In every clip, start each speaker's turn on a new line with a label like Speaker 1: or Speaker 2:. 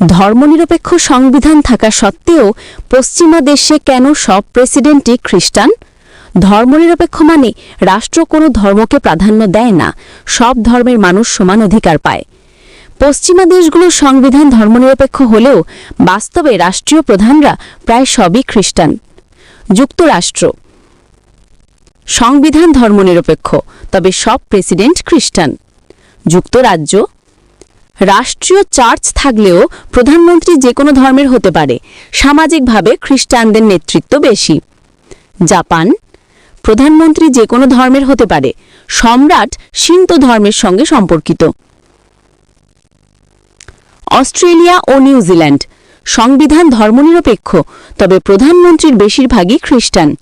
Speaker 1: ধর্মনিরপেক্ষ সংবিধান থাকা সত্ত্বেও পশ্চিমা দেশে কেন সব প্রেসিডেন্টই খ্রিস্টান? ধর্মনিরপেক্ষ মানে রাষ্ট্র কোনো ধর্মকে প্রাধান্য দেয় না, সব ধর্মের মানুষ সমান অধিকার পায়। পশ্চিমা দেশগুলোর সংবিধান ধর্মনিরপেক্ষ হলেও বাস্তবে রাষ্ট্রীয় প্রধানরা প্রায় সবই খ্রিস্টান। যুক্তরাষ্ট্র। সংবিধান ধর্মনিরপেক্ষ, তবে সব প্রেসিডেন্ট খ্রিস্টান। যুক্তরাজ্য। রাষ্ট্রীয় চার্চ থাকলেও প্রধানমন্ত্রী যে কোনো ধর্মের হতে পারে, সামাজিকভাবে খ্রিস্টানদের নেতৃত্ব বেশি। জাপান, প্রধানমন্ত্রী যে কোনো ধর্মের হতে পারে, সম্রাট সিন্ত ধর্মের সঙ্গে সম্পর্কিত। অস্ট্রেলিয়া ও নিউজিল্যান্ড সংবিধান ধর্মনিরপেক্ষ, তবে প্রধানমন্ত্রীর বেশিরভাগই খ্রিস্টান।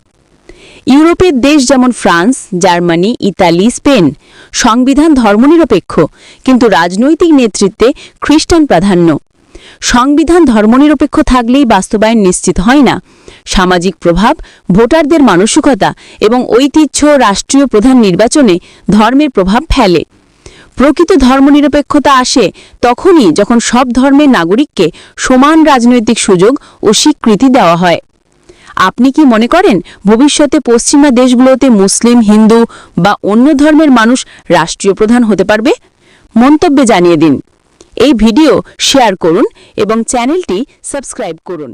Speaker 1: ইউরোপের দেশ যেমন ফ্রান্স, জার্মানি, ইতালি, স্পেন। সংবিধান ধর্মনিরপেক্ষ, কিন্তু রাজনৈতিক নেতৃত্বে খ্রিস্টান প্রাধান্য। সংবিধান ধর্মনিরপেক্ষ থাকলেই বাস্তবায়ন নিশ্চিত হয় না। সামাজিক প্রভাব, ভোটারদের মানসিকতা এবং ঐতিহ্য, রাষ্ট্রীয় প্রধান নির্বাচনে ধর্মের প্রভাব ফেলে। প্রকৃত ধর্মনিরপেক্ষতা আসে তখনই যখন সব ধর্মের নাগরিককে সমান রাজনৈতিক সুযোগ ও স্বীকৃতি দেওয়া হয়। আপনি কি মনে করেন ভবিষ্যতে পশ্চিমা দেশগুলোতে মুসলিম, হিন্দু বা অন্য ধর্মের মানুষ রাষ্ট্রীয় প্রধান হতে পারবে? মন্তব্যে জানিয়ে দিন। এই ভিডিও শেয়ার করুন এবং চ্যানেলটি সাবস্ক্রাইব করুন।